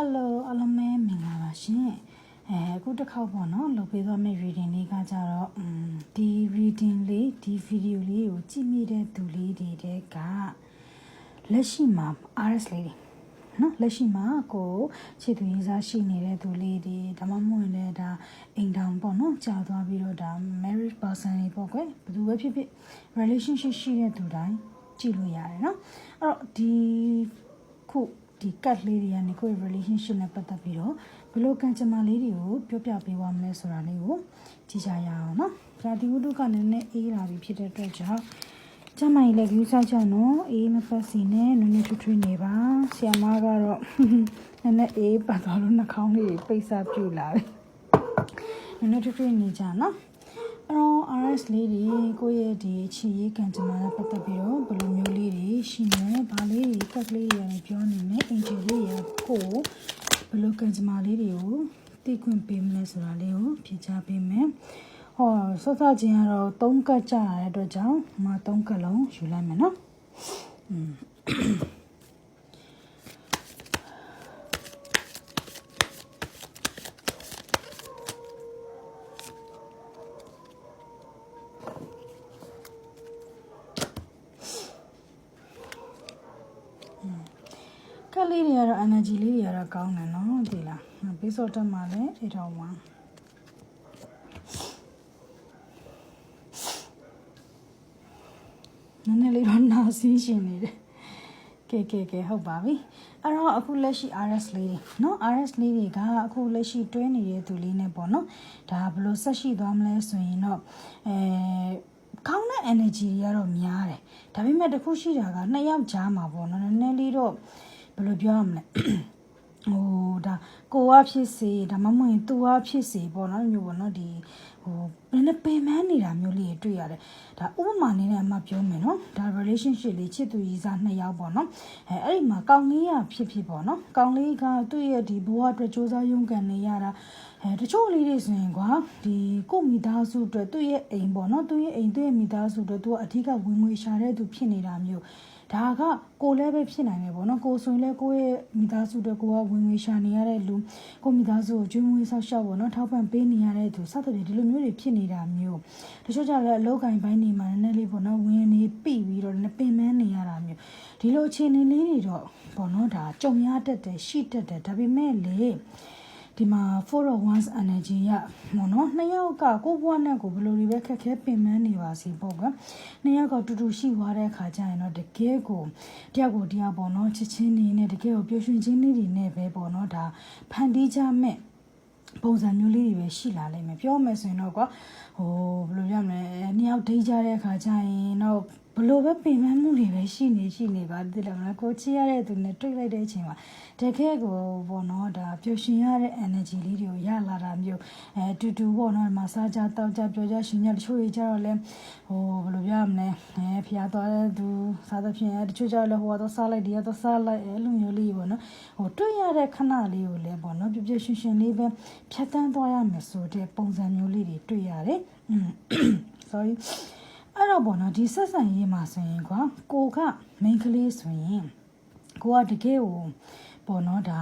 Hello အားလုံးပဲမင်္ဂလာပါရှင်အဲအခုတစ်ခေါက်ပေါ့နော်လုပ်ပေးသွားမယ့် reading လေးကကြတော့อืมဒီ reading လေးဒီ video လေးကိုကြည့်မိတဲ့သူလေးတွေတဲ့ကလက်ရှိမှာ RS လေးတွေနော်လက်ရှိမှာကိုခြေသူရေးစားရှိနေတဲ့သူလေးတွေဒါမှမဟုတ်လည်းဒါအိမ်တောင်ပေါ့နော်ကြာသွားပြီးတော့ဒါ marriage person တွေပေါ့ကွယ်ဘယ်သူပဲဖြစ်ဖြစ် relationship ရှိတဲ့သူတိုင်းကြည့်လို့ရတယ်နော်အဲ့တော့ဒီခု ဒီ cut လေးတွေကနေကိုယ့် relationship နဲ့ပတ်သက်ပြီးတော့ဘယ်လိုကံကြမ္မာလေးတွေကိုပြောပြပေးပါမလဲဆိုတာလေးကိုကြည့်ကြရအောင်နော်။ဒါဒီဝတ္ထုကလည်းနည်းအေးလာပြီဖြစ်တဲ့အတွက်ကြောင့်ကျမကြီးလည်း view ဆိုင်ကြနော်အေးမပတ်စီနဲ့နည်းနည်းထွထွနေပါဆီယမကတော့နည်းနည်းအေးပတ်သွားလို့နှာခေါင်းလေးပိတ်စပြူလာပြီနည်းနည်းထွထွနေကြနော် အဲ့တော့ RS လေးတွေကိုယ့်ရဲ့ဒီချီရေးကံကြမ္မာနဲ့ပတ်သက်ပြီးတော့ဘယ်လိုမျိုးလေးတွေရှိနေလဲဘာလေးတွေကတ်လေးတွေလည်းပြောနေမယ်အင်ဂျီလေးရကိုဘယ်လိုကံကြမ္မာလေးတွေကိုသိခွင့်ပေးမလဲဆိုတာလေးကိုဖြေချပေးမယ်ဟောစောစောချင်းကတော့၃ကတ်ကြာရတဲ့အတွက်ကြောင့်မ၃ကတ်လုံးယူလိုက်မယ်နော်อืม ကလေးတွေကတော့ energy လေးတွေ ကတော့ကောင်းတယ်နော်ဒီလားဘေးစော့တက်မှာလည်းအေထောင်ဝမ်းနည်းနည်းလေးတော့နာစီးရှင်နေတယ်ကဲကဲကဲဟုတ်ပါပြီအဲ့တော့အခုလက်ရှိ RS လေးတွေเนาะ RS လေးတွေကအခုလက်ရှိတွဲနေတဲ့သူလေးနဲ့ပေါ့နော်ဒါဘယ်လိုဆက်ရှိသွားမလဲဆိုရင်တော့အဲကောင်းတဲ့ energy တွေကတော့များတယ်ဒါပေမဲ့တခုရှိတာကနှစ်ယောက်ကြားမှာပေါ့နော်နည်းနည်းလေးတော့ဘယ်လိုပြောရမလဲ ဟိုဒါကိုကဖြစ်စေဒါမှမဟုတ်ရင်သူကဖြစ်စေပေါ့နော်မျိုးပေါ့နော်ဒီဟိုဘယ်နဲ့ပင်ပန်းနေတာမျိုးလေးတွေတွေ့ရတယ်ဒါဥပမာနည်းနဲ့အမှပြောမယ်နော်ဒါ relationship လေးချစ်သူကြီးစားနှစ်ယောက်ပေါ့နော်အဲအဲ့ဒီမှာကောင်းလေးရဖြစ်ဖြစ်ပေါ့နော်ကောင်းလေးကသူ့ရဲ့ဒီဘဝအတွက်စူးစမ်းရုန်းကန်နေရတာအဲတချို့လေးတွေဆိုရင်ကွာဒီကိုမိသားစုအတွက်သူ့ရဲ့အိမ်ပေါ့နော်သူ့ရဲ့အိမ်သူ့ရဲ့မိသားစုအတွက်သူကအဓိကဝင်ငွေရှာတဲ့သူဖြစ်နေတာမျိုး ဒါကကိုလည်းပဲဖြစ်နိုင်တယ်ပေါ့နော်ကိုဆိုရင်လည်းကိုယ့်ရဲ့မိသားစုတွေကိုကဝင်ငွေရှာနေရတဲ့လူကိုမိသားစုကိုကျွေးမွေးဆောက်ရှောက်ပေါ့နော်ထောက်ပံ့ပေးနေရတဲ့သူစသဖြင့်ဒီလိုမျိုးတွေဖြစ်နေတာမျိုးတချို့ကြလည်းအလောက်ကင်ပိုင်းနေမှာနည်းနည်းလေးပေါ့နော်ဝင်နေပြီပြီးတော့လည်းပင်ပန်းနေရတာမျိုးဒီလိုအခြေအနေလေးတွေတော့ပေါ့နော်ဒါကြုံရတတ်တယ်ရှိတတ်တယ်ဒါပေမဲ့လေ ဒီမှာ4 of ones energy ရပေါ့နော်နှစ်ယောက်ကကိုယ့်ဘဝနဲ့ကိုယ်ဘယ်လိုတွေပဲခက်ခဲပင်ပန်းနေပါစေပေါ့ကွာနှစ်ယောက်ကတူတူရှိသွားတဲ့အခါကျရင်တော့တကယ်ကိုတယောက်ကိုတယောက်ပေါ့နော်ချစ်ချင်းနေနဲ့တကယ်ကိုပျော်ရွှင်ခြင်းလေးတွေနဲ့ပဲပေါ့နော်ဒါဖန်တီးကြမဲ့ပုံစံမျိုးလေးတွေပဲရှိလာလိမ့်မယ်ပြောမယ်ဆိုရင်တော့ကွာဟိုဘယ်လိုပြောမလဲနှစ်ယောက်ဒိတ်ကြတဲ့အခါကျရင်တော့ ဘလို့ပဲပင်ပန်းမှုတွေပဲရှိနေရှိနေပါတိတယ်မလားကိုချစ်ရတဲ့သူနဲ့တွေ့လိုက်တဲ့အချိန်မှာတကယ်ကိုပေါ့နော်ဒါပျော်ရွှင်ရတဲ့ energy လေးတွေကိုရလာတာမျိုးအဲတူတူပေါ့နော်မဆာကြတောက်ကြပျော်ကြရှင်ကြတချို့တွေကြတော့လဲဟိုဘယ်လိုပြောရမလဲအဲဖျားသွားတဲ့သူစားသဖြင့်တချို့ကြတော့လဲဟိုကတော့စားလိုက်ဒီကတော့စားလိုက်အဲလိုမျိုးလေးပေါ့နော်ဟိုတွေ့ရတဲ့ခဏလေးကိုလည်းပေါ့နော်ပျော်ပျော်ရွှင်ရွှင်လေးပဲဖြတ်တန်းသွားရမယ်ဆိုတဲ့ပုံစံမျိုးလေးတွေတွေ့ရတယ်อืม sorry အဲ့တော့ပေါ့နော်ဒီဆက်ဆံရေးမှာဆိုရင်ကွာကိုက main ကလေးဆိုရင်ကိုကတကယ်ကိုပေါ့နော်ဒါ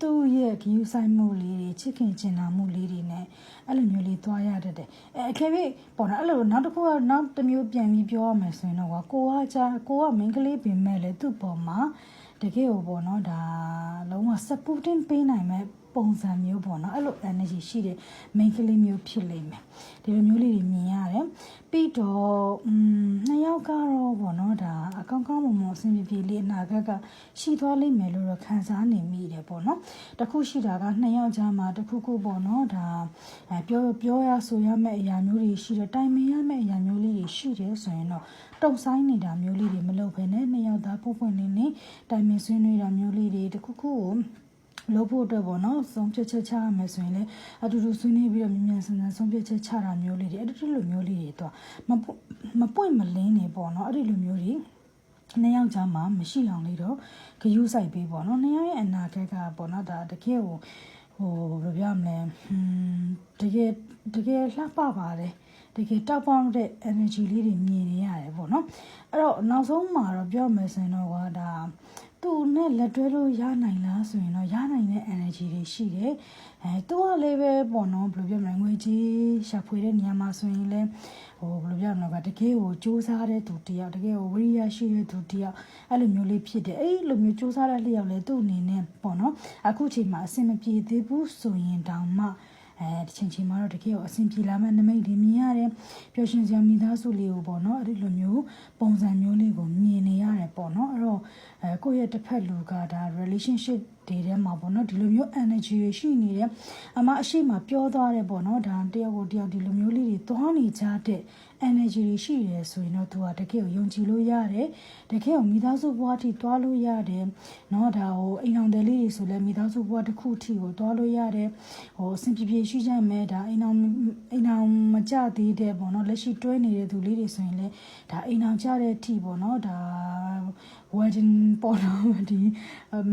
သူ့ရဲ့ဂယူဆိုင်မှုလေးတွေချစ်ခင်ကျင်နာမှုလေးတွေနဲ့အဲ့လိုမျိုးလေးသွားရတတ်တယ်အဲအခေပြီးပေါ့နော်အဲ့လိုနောက်တစ်ခုကနောက်တစ်မျိုးပြန်ပြီးပြောရမယ်ဆိုရင်တော့ကွာကိုကကြာကိုက main ကလေးပင်မဲ့လေသူ့ပေါ်မှာတကယ်ကိုပေါ့နော်ဒါလုံးဝ supporting ပေးနိုင်မဲ့ ပုံစံမျိုးပေါ့နော်အဲ့လို energy ရှိတဲ့ main ကလေးမျိုးဖြစ်လိမ့်မယ်ဒီလိုမျိုးလေးတွေမြင်ရတယ်ပြီးတော့อืมနှစ်ယောက်ကတော့ပေါ့နော်ဒါအကောင်းကောင်းမွန်မွန်အဆင်ပြေပြေလေးအနာဂတ်ကရှိသွားလိမ့်မယ်လို့တော့ခံစားနေမိတယ်ပေါ့နော်တခုရှိတာကနှစ်ယောက်ကြားမှာတခုခုပေါ့နော်ဒါအဲပြောပြောရဆိုရမယ့်အရာမျိုးတွေရှိတယ်တိုင်ပင်ရမယ့်အရာမျိုးလေးတွေရှိတယ်ဆိုရင်တော့တုံဆိုင်နေတာမျိုးလေးတွေမလုပ်ဘဲနဲ့နှစ်ယောက်သားပုံပွင့်လေးနဲ့တိုင်ပင်ဆွေးနွေးတာမျိုးလေးတွေတခုခုကို လို့ဖို့အတွက်ပေါ့နော်ဆုံးဖြတ်ချက်ချရမယ်ဆိုရင်လည်းအတူတူဆွေးနွေးပြီးတော့မြင်မြန်ဆန်ဆန်ဆုံးဖြတ်ချက်ချတာမျိုးလေးတွေအဲ့ဒီလိုမျိုးလေးတွေတော့မပွမပွင့်မလင်းနေပေါ့နော်အဲ့ဒီလိုမျိုးတွေနှစ်ယောက်ကြားမှာမရှိအောင်လေးတော့ဂယူးဆိုင်ပေးပေါ့နော်နှစ်ယောက်ရဲ့အနာဂတ်ကပေါ့နော်ဒါတကယ်ကိုဟိုဘယ်လိုပြောမလဲဟွန်းတကယ်တကယ်လှပပါတယ်တကယ်တောက်ပေါက်တဲ့ energy လေးတွေမြင်နေရတယ်ပေါ့နော်အဲ့တော့နောက်ဆုံးမှာတော့ပြောမယ်ဆိုရင်တော့ကွာဒါတ သူနဲ့လက်တွဲလို့ရနိုင်လားဆိုရင်တော့ရနိုင်တဲ့ energy တွေရှိတယ်အဲသူကလည်းပဲပေါ့နော်ဘယ်လိုပြောမလဲငွေကြီးရှာဖွေတဲ့နေရာမှာဆိုရင်လည်းဟိုဘယ်လိုပြောမလဲကတကယ်ကိုစူးစမ်းတဲ့သူတယောက်တကယ်ကိုဝိရိယရှိတဲ့သူတယောက်အဲ့လိုမျိုးလေးဖြစ်တယ်အဲ့လိုမျိုးစူးစမ်းတဲ့လျောက်လဲသူ့အနေနဲ့ပေါ့နော်အခုချိန်မှာအဆင်မပြေသေးဘူးဆိုရင်တောင်မှ အဲတချိန်ချိန်မှာတော့တကယ်ကိုအဆင်ပြေလာမဲ့နမိတ်တွေမြင်ရတယ်ပျော်ရွှင်စရာမိသားစုလေးကိုပေါ့နော်အဲ့ဒီလိုမျိုးပုံစံမျိုးလေးကိုမြင်နေရတယ်ပေါ့နော်အဲ့တော့အဲကိုယ့်ရဲ့တစ်ဖက်လူကဒါ relationship တွေထဲမှာပေါ့နော်ဒီလိုမျိုး energy တွေရှိနေတယ်အမအရှိမပြောသွားတယ်ပေါ့နော်ဒါတယောက်ကိုတယောက်ဒီလိုမျိုးလေးတွေသွားနေကြတဲ့ energy တွေရှိတယ်ဆိုရင်တော့သူကတကယ်ကိုယုံကြည်လို့ရတယ်တကယ်ကိုမိသားစုဘဝထိသွားလို့ရတယ်เนาะဒါဟိုအိမ်အောင်တယ်လေးတွေဆိုလဲမိသားစုဘဝတစ်ခုထိကိုသွားလို့ရတယ်ဟိုအဆင်ပြေပြေရှိကြမယ်ဒါအိမ်အောင်အိမ်အောင်မကြသေးတဲ့ပေါ့နော်လက်ရှိတွဲနေတဲ့သူလေးတွေဆိုရင်လဲဒါအိမ်အောင်ကြတဲ့အထိပေါ့နော်ဒါ wedding ပေါ်တော့ဒီ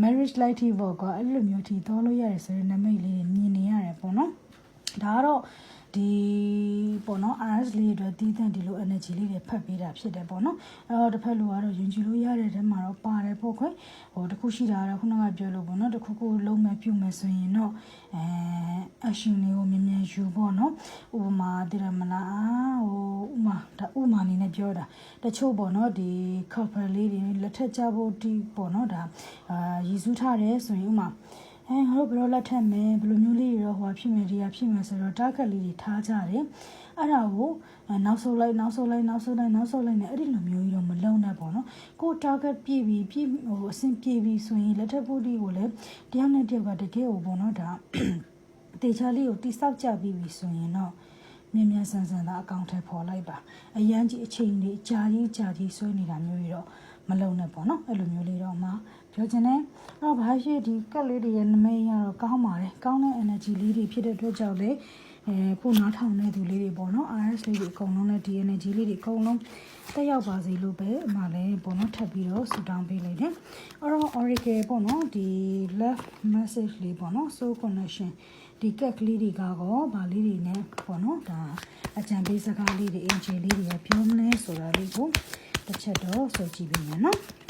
marriage life ထိပေါ့ကွာအဲ့လိုမျိုးထိသွားလို့ရတယ်ဆိုရင်နမိတ်လေးတွေမြင်နေရတယ်ပေါ့နော်ဒါကတော့ ဒီပေါ့နော် RS လေးတွေအတွက်တီးသန့်ဒီလို energy လေးတွေဖတ်ပေးတာဖြစ်တယ်ပေါ့နော်အဲ့တော့တစ်ဖက်လူကတော့ယဉ်ကျေးလို့ရတဲ့ထဲမှာတော့ပါတယ်ပေါ့ခွဲဟိုတခုရှိတာကတော့ခုနကပြောလို့ပေါ့နော်တခုခုလုံးမဲ့ပြုမယ်ဆိုရင်တော့အဲ action လေးကိုမြင်မြန်ယူပေါ့နော်ဥပမာတည်ရမလားဟိုဥမာဒါဥမာအနေနဲ့ပြောတာတချို့ပေါ့နော်ဒီ couple လေးတွေလက်ထက်ကြဖို့ဒီပေါ့နော်ဒါအာရည်စူးထားတယ်ဆိုရင်ဥမာ အဲငါတို့ဘယ်လိုလက်ထက်မယ်ဘယ်လိုမျိုးလေးတွေတော့ဟိုဖြစ်မယ်ဒီဟာဖြစ်မယ်ဆိုတော့ target လေးတွေထားကြတယ်အဲ့ဒါကိုနောက်ဆုတ်လိုက်နောက်ဆုတ်လိုက်နောက်ဆုတ်လိုက်နောက်ဆုတ်လိုက်နဲ့အဲ့ဒီလိုမျိုးကြီးတော့မလုံးနဲ့ပေါ့နော်ကို target ပြည့်ပြီးပြည့်ဟိုအဆင်ပြေပြီးဆိုရင်လက်ထက်ဖို့ဒီကိုလည်းတယောက်နဲ့တယောက်ကတကယ်ဟိုပေါ့နော်ဒါတေချာလေးကိုတိဆောက်ကြပြီးပြီဆိုရင်တော့မြင်မြန်ဆန်ဆန်သာအကောင့်ထဲပေါ်လိုက်ပါအရန်ကြီးအချိန်လေးကြာကြီးကြာကြီးဆွဲနေတာမျိုးတွေတော့မလုံနဲ့ပေါ့နော်အဲ့လိုမျိုးလေးတော့မှ ပြောချင်တယ်တော့ဘာဖြစ်ဒီကက်လေးတွေရဲ့နမိတ်ရတော့ကောင်းပါတယ်ကောင်းတဲ့ energy လေးတွေဖြစ်တဲ့အတွက်ကြောင့်လေအဲကိုနားထောင်တဲ့သူလေးတွေပေါ့နော် RS လေးတွေအကုန်လုံးနဲ့ဒီ energy လေးတွေအကုန်လုံးတက်ရောက်ပါစေလို့ပဲအမှလည်းပေါ့နော်ထပ်ပြီးတော့ဆူတောင်းပေးလိုက်တယ်အဲ့တော့ Oracle ပေါ့နော်ဒီ left message လေးပေါ့နော် soul connection ဒီကက်ကလေးတွေကကောဗာလေးတွေနဲ့ပေါ့နော်ဒါအကြံပေးစကားလေးတွေအင်ဂျင်လေးတွေပြောမလဲဆိုတာလေးကိုတစ်ချက်တော့ဆိုကြည့်ပေးမယ်နော်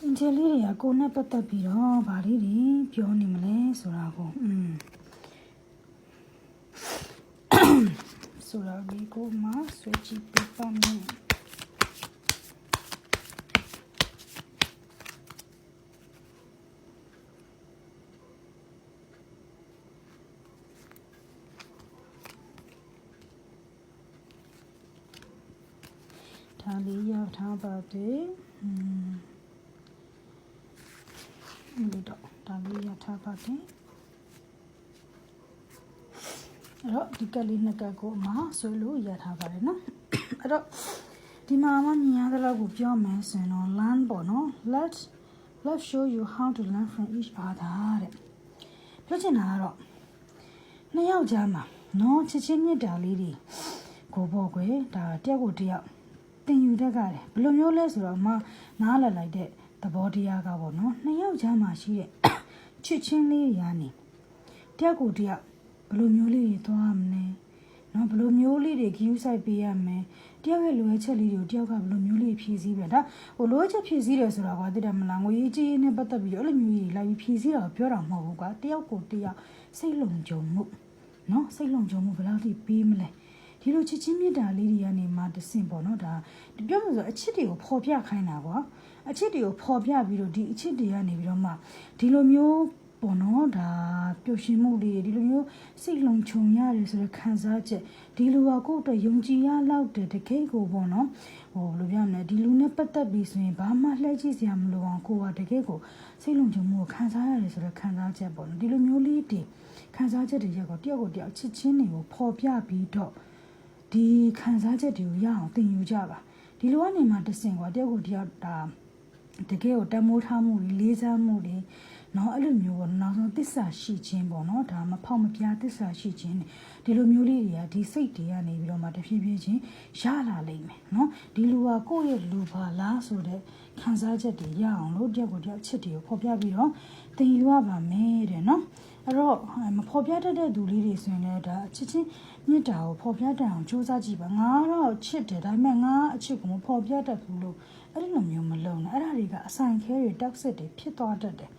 အင်ဂျင်လေးတွေကကိုယ်နဲ့ပတ်သက်ပြီးတော့ဗာလေးတွေပြောနေမလဲဆိုတာကိုอืมဆိုတာလေးကိုမှဆိုကြည့်ပေးပါမယ် ဒါလေးရောက်ထားပါတယ်อืม ဒီတော့ဒါလေးရောက်ထားပါတယ်အဲ့တော့ဒီကလေးနှစ်ကတ်ကိုအမဆွဲလို့ရထားပါတယ်နော်အဲ့တော့ဒီမှာအမမြင်ရတဲ့လောက်ကိုပြောမယ်ဆိုရင်တော့ learn ပေါ့နော် let let's show you how to learn from each other တဲ့ပြောချင်တာကတော့နှစ်ယောက်ကြားမှာနော်ချစ်ချင်းမြတ်တာလေးတွေကိုပေါ့ကွယ်ဒါတယောက်ကိုတယောက်တင်ယူတတ်ကြတယ်ဘယ်လိုမျိုးလဲဆိုတော့အမနားလည်လိုက်တဲ့ သဘောတရားကပေါ့နော်နှစ်ယောက်ကြားမှာရှိတဲ့ချစ်ချင်းလေးရာနေတယောက်ကိုတယောက်ဘယ်လိုမျိုးလေးတွေသွားမလဲနော်ဘယ်လိုမျိုးလေးတွေ view site ပေးရမယ်တယောက်ရဲ့လိုအပ်ချက်လေးတွေကိုတယောက်ကဘယ်လိုမျိုးလေးဖြည့်ဆည်းပဲဒါဟိုလိုအပ်ချက်ဖြည့်ဆည်းတယ်ဆိုတာကွာသိတယ်မလားငွေကြီးကြီးနဲ့ပတ်သက်ပြီးတော့အဲ့လိုမျိုးကြီးလိုက်ပြီးဖြည့်ဆည်းတာပြောတာမဟုတ်ဘူးကွာတယောက်ကိုတယောက်စိတ်လုံခြုံမှုနော်စိတ်လုံခြုံမှုဘယ်လောက်ထိပေးမလဲ ဒီလိုချစ်ချင်းမြတ်တာလေးတွေကနေမှတဆင့်ပေါ့နော်ဒါပြောလို့ဆိုအချစ်တွေကိုဖော်ပြခိုင်းတာကွာအချစ်တွေကိုဖော်ပြပြီးတော့ဒီအချစ်တွေကနေပြီးတော့မှဒီလိုမျိုးပေါ့နော်ဒါပျော်ရွှင်မှုလေးတွေဒီလိုမျိုးစိတ်လုံခြုံရတယ်ဆိုတဲ့ခံစားချက်ဒီလိုပါကိုယ့်အတွက်ယုံကြည်ရလောက်တဲ့တကယ်ကိုပေါ့နော်ဟိုဘယ်လိုပြောမလဲဒီလူနဲ့ပတ်သက်ပြီးဆိုရင်ဘာမှလှည့်ကြည့်စရာမလိုအောင်ကိုယ်ကတကယ်ကိုစိတ်လုံခြုံမှုကိုခံစားရတယ်ဆိုတဲ့ခံစားချက်ပေါ့နော်ဒီလိုမျိုးလေးတွေခံစားချက်တွေရက်ကိုတယောက်ကိုတယောက်ချစ်ချင်းတွေကိုဖော်ပြပြီးတော့ ဒီခံစားချက်တွေကိုရအောင်သင်ယူကြပါဒီလိုကနေမှတဆင့်ကွာတယောက်ကိုတယောက်ဒါတကယ်ကိုတမိုးထားမှုတွေလေးစားမှုတွေနော်အဲ့လိုမျိုးပေါ့နောက်ဆုံးသစ္စာရှိခြင်းပေါ့နော်ဒါမဖောက်မပြားသစ္စာရှိခြင်းနေဒီလိုမျိုးလေးတွေကဒီစိတ်တွေကနေပြီးတော့မှတဖြည်းဖြည်းချင်းရလာလိမ့်မယ်နော်ဒီလူဟာကိုယ့်ရဲ့လူပါလားဆိုတဲ့ခံစားချက်တွေရအောင်လို့တယောက်ကိုတယောက်အချစ်တွေကိုဖော်ပြပြီးတော့သင်ယူရပါမယ်တဲ့နော်အဲ့တော့မဖော်ပြတတ်တဲ့သူလေးတွေဆိုရင်လည်းဒါအချစ်ချင်း မြတ်တာကိုဖော်ပြတတ်အောင်စူးစမ်းကြည့်ပါငါတော့ချစ်တယ်ဒါပေမဲ့ငါအချစ်ကိုမဖော်ပြတတ်ဘူးလို့အဲ့ဒီလိုမျိုးမလုပ်နဲ့အဲ့ဒါတွေကအဆိုင်ခဲတွေတက်ဆစ်တွေဖြစ်သွားတတ်တယ်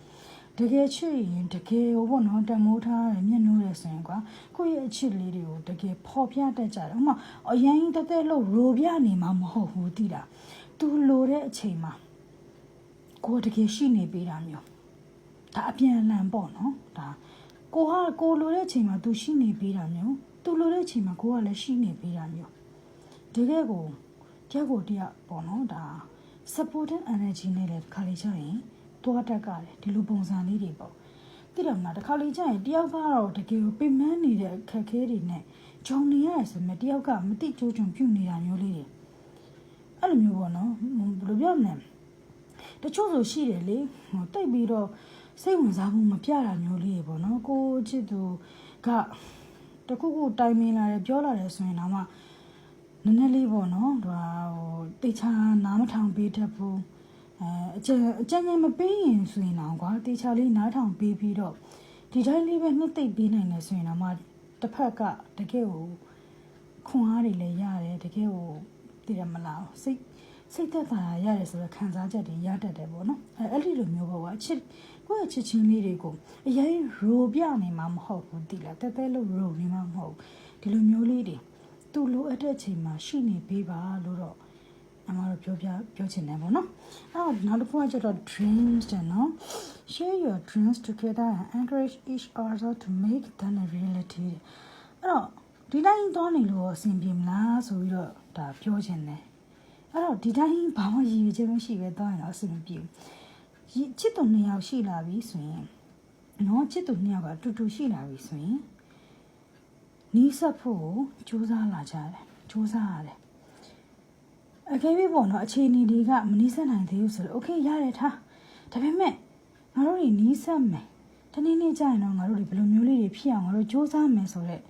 တကယ်ချစ်ရင်တကယ်ဟိုပေါ့နော်တမိုးထားတယ်မျက်နှိုးတယ်ဆိုရင်ကွာကိုယ့်ရဲ့အချစ်လေးတွေကိုတကယ်ဖော်ပြတတ်ကြတယ်ဥပမာအရင်တက်တက်လို့ရိုပြနေမှာမဟုတ်ဘူးတိတာသူလိုတဲ့အချိန်မှာကိုယ်တကယ်ရှိနေပေးတာမျိုးဒါအပြန်အလှန်ပေါ့နော်ဒါကိုဟာကိုလိုတဲ့အချိန်မှာ तू ရှိနေပေးတာမျိုး तू လိုတဲ့အချိန်မှာကိုကလည်းရှိနေပေးတာမျိုးတကယ်ကိုတယောက်ကိုတယောက်ပေါ့နော်ဒါ supporting energy နဲ့လည်းခါလေးချရင်တွားတက်ကြတယ်ဒီလိုပုံစံလေးတွေပေါ့သိတယ်မလားတစ်ခါလေးကျရင်တယောက်ကတော့တကယ်ကိုပင်မနေတဲ့အခက်အခဲတွေနဲ့ဂျုံနေရတယ်ဆိုမှတယောက်ကမတိကျုံပြုတ်နေတာမျိုးလေးတွေအဲ့လိုမျိုးပေါ့နော်ဘယ်လိုပြောမလဲတချို့ဆိုရှိတယ်လေဟိုတိတ်ပြီးတော့စိတ်ဝင်စားမှုမပြတာမျိုးလေးတွေပေါ့နော်ကိုချစ်သူက တခုခုတိုင်မင်လာတယ်ပြောလာတယ်ဆိုရင်တော့မှနည်းနည်းလေးပေါ့နော်ဒါဟိုတိတ်ချာနားမထောင်ပေးတတ်ဘူးအဲအကျအကျဉ်းမပေးရင်ဆိုရင်တော့ကွာတိတ်ချာလေးနားထောင်ပေးပြီးတော့ဒီတိုင်းလေးပဲနှစ်သိပ်ပေးနိုင်တယ်ဆိုရင်တော့မှတစ်ဖက်ကတကယ်ကိုခွန်အားတွေလည်းရတယ်တကယ်ကိုသိတယ်မလားစိတ်စိတ်သက်သာရတယ်ဆိုတော့ခံစားချက်တွေရတတ်တယ်ပေါ့နော်အဲအဲ့ဒီလိုမျိုးပေါ့ကွာအချစ် ကိုယ့်ရဲ့ချစ်ချင်းလေးတွေကိုအရင်ရိုပြနေမှာမဟုတ်ဘူးတိလားတဲတဲလို့ရိုနေမှာမဟုတ်ဒီလိုမျိုးလေးတွေသူ့လိုအပ်တဲ့အချိန်မှာရှိနေပေးပါလို့တော့အမတို့ပြောပြပြောချင်တယ်ပေါ့နော်အဲ့တော့နောက်တစ်ခုကကျတော့ dreams တဲ့နော် share your dreams together and encourage each other to make them a reality အဲ့တော့ဒီတိုင်းသွားနေလို့အဆင်ပြေမလားဆိုပြီးတော့ဒါပြောချင်တယ်အဲ့တော့ဒီတိုင်းဘာမှရည်ရွယ်ချက်မရှိပဲသွားရင်တော့အဆင်မပြေဘူး ချစ်သူနှစ်ယောက်ရှိလာပြီဆိုရင်နော်ချစ်သူနှစ်ယောက်ကအတူတူရှိလာပြီဆိုရင်နီးစပ်ဖို့ကိုစူးစမ်းလာကြတယ်စူးစမ်းရတယ်အကယ်၍ပေါ့နော်အခြေအနေတွေကမနီးစပ်နိုင်သေးဘူးဆိုတော့ okay ရတယ်ထားဒါပေမဲ့ငါတို့တွေနီးစပ်မယ်တနေ့နေ့ကျရင်တော့ငါတို့တွေဘယ်လိုမျိုးလေးတွေဖြစ်အောင်ငါတို့စူးစမ်းမယ်ဆိုတော့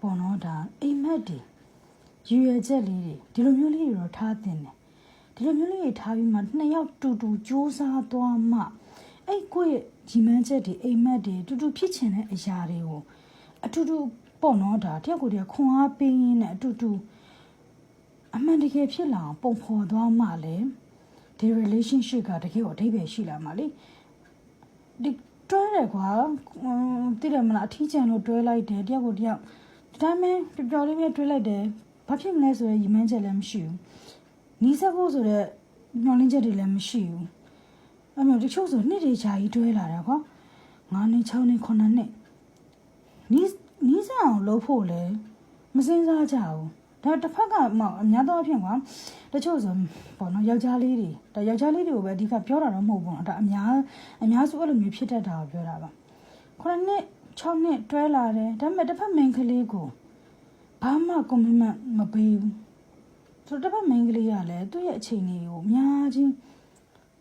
ပေါ့နော်ဒါအိမ်မက်တွေရည်ရွယ်ချက်လေးတွေဒီလိုမျိုးလေးတွေတော့ထားတင်တယ် ဒီလိုမျိုးလေးတွေထားပြီးမှနှစ်ယောက်တူတူစူးစမ်းသွားမှအဲ့ကိုယ့်ရဲ့ဂျီမန်းချက်တွေအိမ်မက်တွေတူတူဖြစ်ချင်တဲ့အရာတွေကိုအတူတူပေါ့နော်ဒါတယောက်ကိုတယောက်ခွန်အားပေးရင်းနဲ့အတူတူအမှန်တကယ်ဖြစ်လာအောင်ပုံဖော်သွားမှလည်းဒီ relationship ကတကယ်ကိုအဓိပ္ပာယ်ရှိလာမှာလေဒီတွဲတယ်ကွာတိတယ်မလားအထီးကျန်လို့တွဲလိုက်တယ်တယောက်ကိုတယောက်ဒီတိုင်းပဲပျော်လေးပဲတွဲလိုက်တယ်ဘာဖြစ်မလဲဆိုရယ်ရည်မှန်းချက်လည်းမရှိဘူး နီးစပ်ဖို့ဆိုတော့ညှော်လင်းချက်တွေလည်းမရှိဘူးအဲ့မျိုးတချို့ဆိုနှစ်တွေကြာကြီးတွဲလာတယ်ကွာ9နှစ်6နှစ်9နှစ်နီးနီးစပ်အောင်လုပ်ဖို့လည်းမစင်စားကြဘူးဒါတစ်ဖက်ကမှအများသောအားဖြင့်ကွာတချို့ဆိုပေါ့နော်ယောက်ျားလေးတွေဒါယောက်ျားလေးတွေကိုပဲအဓိကပြောတာတော့မဟုတ်ဘူးနော်ဒါအများအများစုအဲ့လိုမျိုးဖြစ်တတ်တာကိုပြောတာပါခုနှစ်6နှစ်တွဲလာတယ်ဒါပေမဲ့တစ်ဖက်မိန်းကလေးကိုဘာမှ commitment မပေးဘူး ဆိုတော့တစ်ဖက်မိန်းကလေးကလည်းသူ့ရဲ့အခြေအနေကိုအများကြီး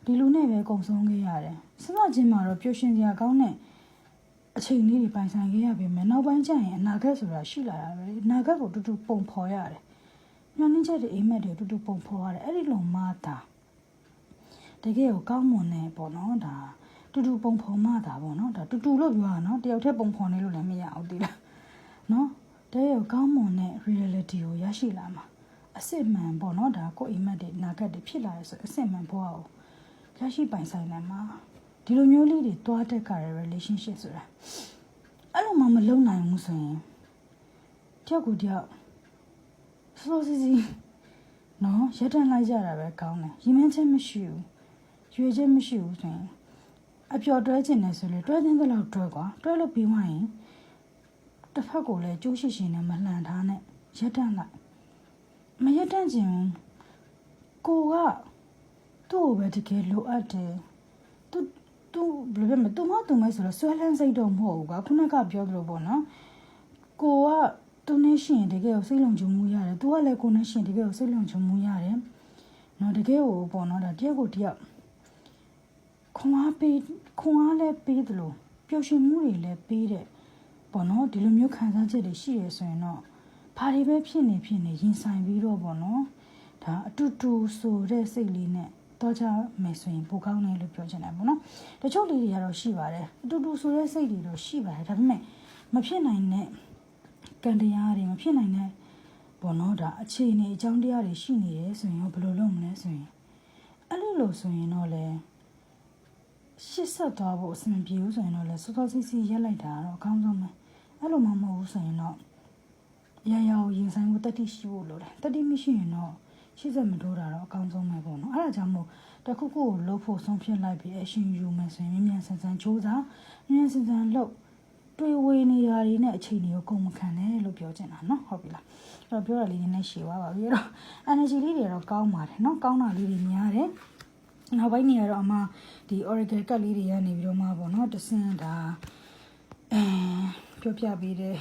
ဒီလူနဲ့ပဲကုံဆုံးခဲ့ရတယ်စဉ်းစားခြင်းမှာတော့ပျော်ရွှင်စရာကောင်းတဲ့အချိန်လေးတွေပိုင်ဆိုင်ခဲ့ရပြီမယ်နောက်ပိုင်းကျရင်အနာဂတ်ဆိုတာရှိလာတာပဲအနာဂတ်ကိုတူတူပုံဖော်ရတယ်ညှော်နှင်းချက်တွေအိမ်မက်တွေတူတူပုံဖော်ရတယ်အဲ့ဒီလိုမှသာတကယ်ကိုကောင်းမွန်နေပေါ့နော်ဒါတူတူပုံဖော်မှသာပေါ့နော်ဒါတူတူလို့ပြောရနော်တယောက်တည်းပုံဖော်နေလို့လည်းမရဘူးတိလားနော်တကယ်ကိုကောင်းမွန်တဲ့ reality ကိုရရှိလာမှာ အစ်စ်မှန်ပေါ့နော်ဒါကိုအိမ်မက်တွေအနာဂတ်တွေဖြစ်လာရဆိုအစ်စ်မှန်ဘဝကိုရရှိပိုင်ဆိုင်နိုင်မှာဒီလိုမျိုးလေးတွေတွားတက်ကြတဲ့ relationship ဆိုတာအဲ့လိုမှမလုံနိုင်ဘူးဆိုရင်တယောက်ကိုတယောက်စောစီစီနော်ရတန်လိုက်ကြတာပဲကောင်းတယ်ရင်မင်းချင်းမရှိဘူးရွေချင်းမရှိဘူးဆိုရင်အပျော်တွဲချင်တယ်ဆိုလေတွဲတဲ့လောက်တွဲကွာတွဲလို့ပြီးသွားရင်တစ်ဖက်ကိုလည်းကြိုးရှိရှိနဲ့မလှန်ထားနဲ့ရတန်လိုက် မရတန်ချင်ကိုကသူ့ကိုပဲတကယ်လိုအပ်တယ်သူသူဘယ်လိုလဲသူမသူမဆိုတော့ဆွဲလန်းစိတ်တော့မဟုတ်ဘူးကွာခုနကပြောသလိုပေါ့နော်ကိုကသူနဲ့ရှိရင်တကယ်ကိုစိတ်လုံခြုံမှုရတယ်သူကလည်းကိုနဲ့ရှိရင်တကယ်ကိုစိတ်လုံခြုံမှုရတယ်နော်တကယ်ကိုပေါ့နော်ဒါတယောက်ကိုတယောက်ခွခွန်အားပေးခွန်အားလည်းပေးတယ်လို့ပျော်ရွှင်မှုတွေလည်းပေးတဲ့ပေါ့နော်ဒီလိုမျိုးခံစားချက်တွေရှိရဆိုရင်တော့ ဘာတွေပဲဖြစ်နေဖြစ်နေရင်ဆိုင်ပြီးတော့ပေါ့နော်ဒါအတူတူဆိုတဲ့စိတ်လေးနဲ့တော့ကြမယ်ဆိုရင်ပိုကောင်းတယ်လို့ပြောချင်တယ်ပေါ့နော်တချို့လေးတွေကတော့ရှိပါတယ်အတူတူဆိုတဲ့စိတ်တွေတော့ရှိပါတယ်ဒါပေမဲ့မဖြစ်နိုင်တဲ့ကံတရားတွေမဖြစ်နိုင်တဲ့ပေါ့နော်ဒါအခြေအနေအကြောင်းတရားတွေရှိနေတယ်ဆိုရင်ရောဘယ်လိုလုပ်မလဲဆိုရင်အဲ့လိုလို့ဆိုရင်တော့လေရှစ်ဆက်သွားဖို့အဆင်မပြေဘူးဆိုရင်တော့လေစောစောစီးစီးရက်လိုက်တာတော့အကောင်းဆုံးပဲအဲ့လိုမှမဟုတ်ဘူးဆိုရင်တော့ အရာရာကိုရင်ဆိုင်ဖို့တတိရှိဖို့လိုတယ်တတိမရှိရင်တော့ရှိစက်မထိုးတာတော့အကောင်းဆုံးပဲပေါ့နော်အဲ့ဒါကြောင့်မို့တခုခုကိုလှုပ်ဖို့ဆုံးဖြတ်လိုက်ပြီးအရှင်ယူမယ်ဆိုရင်မြန်မြန်ဆန်ဆန်စူးစမ်းမြန်မြန်ဆန်ဆန်လှုပ်တွေးဝေးနေရာတွေနဲ့အချိန်တွေကိုကုန်မခံနဲ့လို့ပြောချင်တာနော်ဟုတ်ပြီလားအဲ့တော့ပြောရလေးနည်းနည်းရှည်ပါပါပြီအဲ့တော့ energy လေးတွေတော့ကောင်းပါတယ်နော်ကောင်းတာလေးတွေများတယ်နောက်ပိုင်းနေရာတော့အမဒီ oracle ကတ်လေးတွေရနေပြီးတော့မှပေါ့နော်တဆင့်ဒါအဲပြောပြပေးတယ်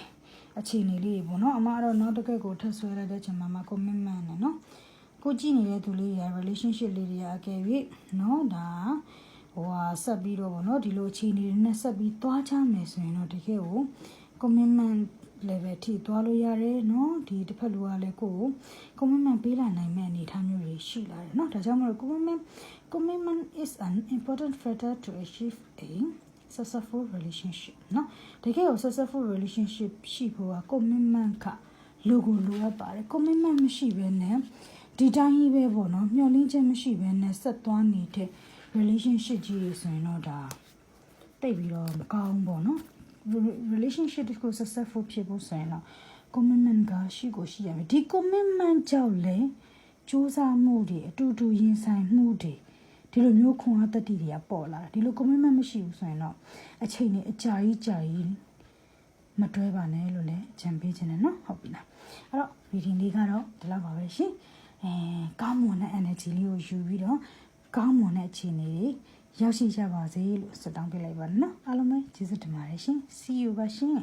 အခြေအနေလေးတွေပေါ့နော်အမကတော့နောက်တစ်ခက်ကိုထပ်ဆွဲလိုက်တဲ့ချိန်မှာမှ commitment နဲ့နော်ကိုကြည့်နေတဲ့သူလေးတွေက relationship လေးတွေကအကယ်၍နော်ဒါဟိုဟာဆက်ပြီးတော့ဗောနော်ဒီလိုအခြေအနေတွေနဲ့ဆက်ပြီးသွားချမယ်ဆိုရင်တော့တကယ်ကို commitment level ထိသွားလို့ရတယ်နော်ဒီတစ်ဖက်လူကလည်းကိုကို commitment ပေးလာနိုင်မဲ့အနေအထားမျိုးတွေရှိလာတယ်နော်ဒါကြောင့်မလို့ commitment commitment is an important factor to achieve a successful relationship เนาะတကယ်ကို successful relationship ရှိဖို့က commitment ကလိုကိုလိုအပ်ပါတယ် commitment မရှိဘဲနဲ့ဒီတိုင်းကြီးပဲပေါ့နော်မျှော်လင့်ချက်မရှိဘဲနဲ့ဆက်သွားနေတဲ့ relationship ကြီးတွေဆိုရင်တော့ဒါတိတ်ပြီးတော့မကောင်းဘူးပေါ့နော် relationship တစ်ခု successful ဖြစ်ဖို့ဆိုရင်တော့ commitment ကရှိကိုရှိရမယ်ဒီ commitment ကြောင့်လေစူးစမ်းမှုတွေအတူတူရင်ဆိုင်မှုတွေ ဒီလိုမျိုးခွန်အားတက်တီတွေကပေါ်လာတာဒီလို commitment မရှိဘူးဆိုရင်တော့အချိန်နဲ့အကြာကြီးကြာကြီးမတွဲပါနဲ့လို့လည်းကြံပေးခြင်းနဲ့เนาะဟုတ်ပြီလားအဲ့တော့ reading လေးကတော့ဒီလောက်ပါပဲရှင်အဲကောင်းမွန်တဲ့ energy လေးကိုယူပြီးတော့ကောင်းမွန်တဲ့အခြေအနေတွေရောက်ရှိကြပါစေလို့ဆုတောင်းပေးလိုက်ပါနော်အားလုံးပဲကျေးဇူးတင်ပါတယ်ရှင် see you ပါရှင်